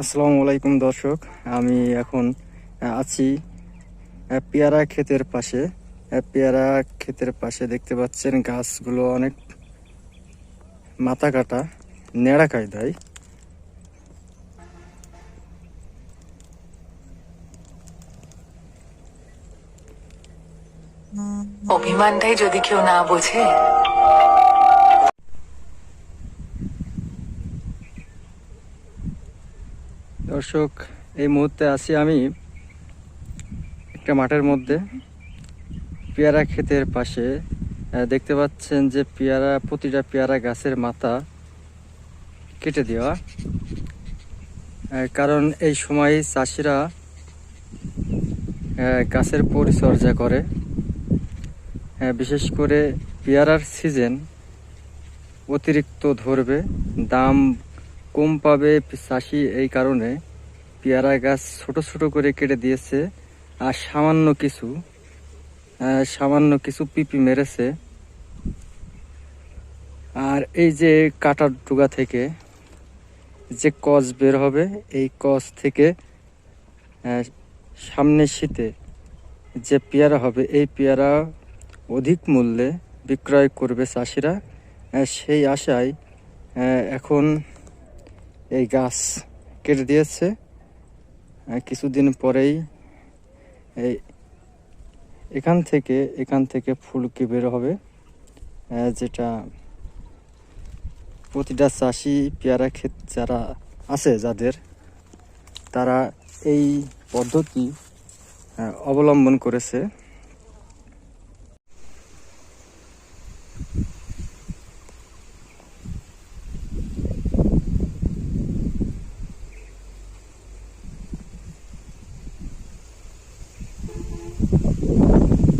আসসালামু আলাইকুম দর্শক, আমি এখন আছি পেয়ারা ক্ষেতের পাশে। পেয়ারা ক্ষেতের পাশে দেখতে পাচ্ছেন গাছগুলো অনেক মাথা কাটা নেড়া কায়দায়। অভিমানটাই যদি কেউ না বোঝে দর্শক, এই মুহূর্তে আছি আমি একটা মাঠের মধ্যে, পেয়ারা ক্ষেতের পাশে। দেখতে পাচ্ছেন যে পেয়ারা, প্রতিটা পেয়ারা গাছের মাথা কেটে দেওয়া। কারণ এই সময় চাষিরা গাছের পরিচর্যা করে। বিশেষ করে পেয়ারার সিজন অতিরিক্ত ধরবে, দাম কম পাবে চাষি এই কারণে। পেয়ারা গাছ ছোট ছোট করে কেটে দিয়েছে আর সামান্য কিছু সামান্য কিছু পিপি মেরেছে। আর এই যে কাটার ডুগা থেকে যে কস বের হবে এই কস থেকে আহ, সামনের শীতে যে পেয়ারা হবে এই পেয়ারা অধিক মূল্যে বিক্রয় করবে চাষিরা। সেই আশায় এখন এই গাছ কেটে দিয়েছে। কিছুদিন পরেই এই এখান থেকে এখান থেকে ফুলকি বের হবে? যেটা প্রতিটা চাষি, পেয়ারা ক্ষেত যারা আছে যাদের, তারা এই পদ্ধতি অবলম্বন করেছে। 何?